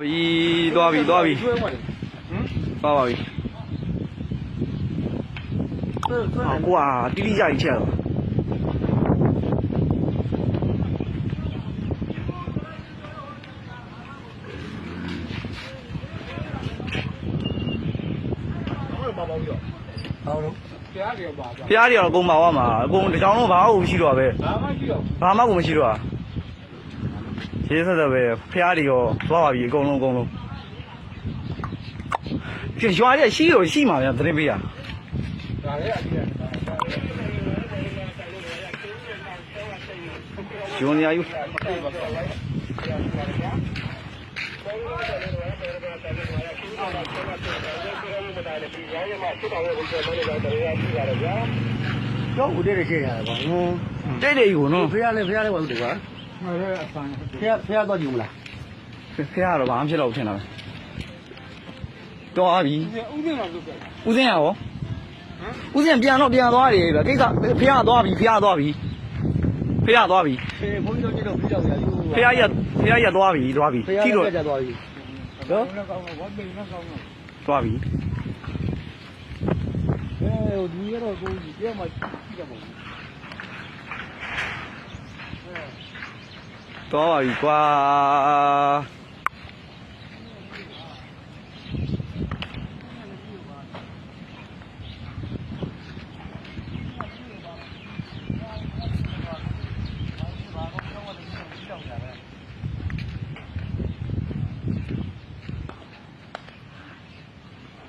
ပြီသွားပြီသွားပြီကျွဲပါလေဟမ်သွားပါပြီကျွဲကျွဲဟာကွာတိတိကျကျချက်တော့ဘာပေါ့ပြီးတော့ဟောတော့ကြားတယ်ပါဗျာဖျားတွေတော့အကုန်ပါသွားမှာအကုန်တစ်ချောင်းလုံးဘာမှမရှိတော့ပဲဘာမှကြည့်တော့ဘာမှကိုမရှိတော့ ရေးဆက်ဆက်ပဲဖျားတွေရောသွားပါပြီအကုန်လုံးအကုန်လုံးပြရွာရဲ့ရှိရောရှိမှာဗျသတင်းပေးရဒါလည်းအကြည့်ရဂျွန်နီယာယူတော့ဦးတဲ့ခေရတယ်ကွာဟွန်းတိတ်တိတ်ကိုနော်ဖះလဲဖះလဲပါဦးတ ယ်ကွာဟဲ့အဆန်ဖះဖះတော့ကြည့်မလားဖျားတော့ဘာမှဖြစ်တော့ထင်တာပဲတော်ပြီဦးသိမှာလုပ်ပြဦးစင်းရရောဦးစင်းပြန်တော့ပြန်သွားတယ်ဗျကိစ္စဖျားသွားပြီဖျားသွားပြီဖျားသွားပြီဖေဘုန်းကြီးတို့ကြည့်တော့ပြီးတော့ဗျာဖះရဖះရသွားပြီသွားပြီဖះကြည့်တော့ကြသွားပြီနော်ကောင်းတော့ဝတ်ပင်းနော်ကောင်းတော့သွားပြီအဲဒီကတော့ကိုကြီးပြောမှကြည့်ရမှာ သွားပါပြီကွာ